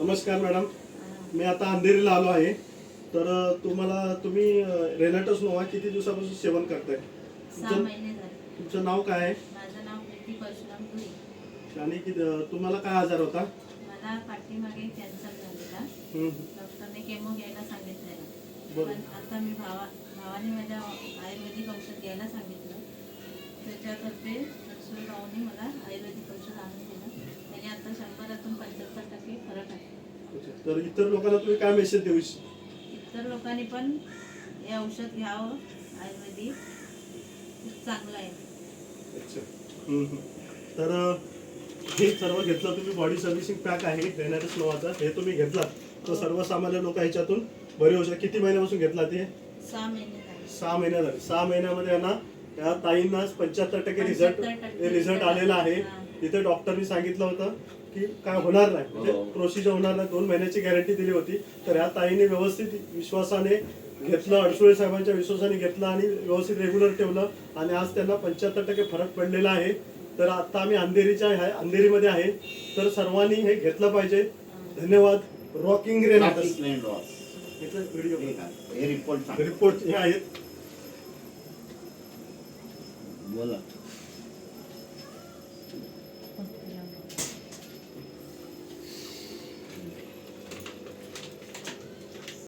नमस्कार मॅडम मी आता अंधेरीला आलो आहे. तर तुम्हाला तुम्ही रेनाटस नोवा किती दिवसापासून सेवन करताय? सहा तुमचं महिने झाले. तुमचं नाव काय आहे? माझं नाव प्रीती परशुराम धुळे आणि कि- तुम्हाला काय आजार होता? मला पाठीमागे कॅन्सर झालेला. डॉक्टरने केमो घ्यायला सांगितलेलं. बरं. पण आता मी भावा भावाने माझ्या आयुर्वेदिक औषध घ्यायला सांगितलं. त्याच्यातर्फे रावने मला आयुर्वेदिक औषध आणून दिलं. त्याने आता शंभरातून पंच्याहत्तर टक्के फरक आहे अच्छा. तर इतर लोकांना तुम्ही काय मेसेज देऊ इतर लोकांनी पण हे औषध घ्यावं आयुर्वेदिक खूप चांगलं आहे. अच्छा. हं, हं. तर अ, हे सर्व घेतलं तुम्ही बॉडी सर्व्हिसिंग पॅक आहे रेनाटस नोवाचा. हे तुम्ही घेतलात. तर सर्वसामान्य लोक ह्याच्यातून बरे होऊ शकतात. किती महिन्यापासून घेतला ते सहा महिने झाले. सहा महिन्या झाले. सहा महिन्यामध्ये यांना या ताईंना पंच्याहत्तर टक्के रिझल्ट 75% रिझल्ट आलेला आहे. हा. तिथे डॉक्टरनी सांगितलं होतं. की काय होणार नाही. म्हणजे हो. प्रोसिजर होणार नाही. दोन महिन्याची गॅरंटी दिली होती. तर ह्या ताईने व्यवस्थित विश्वासाने घेतलं अडसुळे साहेबांच्या विश्वासाने घेतलं आणि व्यवस्थित रेग्युलर ठेवलं. आणि आज त्यांना पंच्याहत्तर टक्के फरक पडलेला आहे. तर आता आम्ही अंधेरीच्या आहे अंधेरीमध्ये आहे. तर सर्वांनी हे घेतलं पाहिजे. धन्यवाद. रॉकिंग हे? हे सांग. रिपोर्ट हे आहेत. बोला.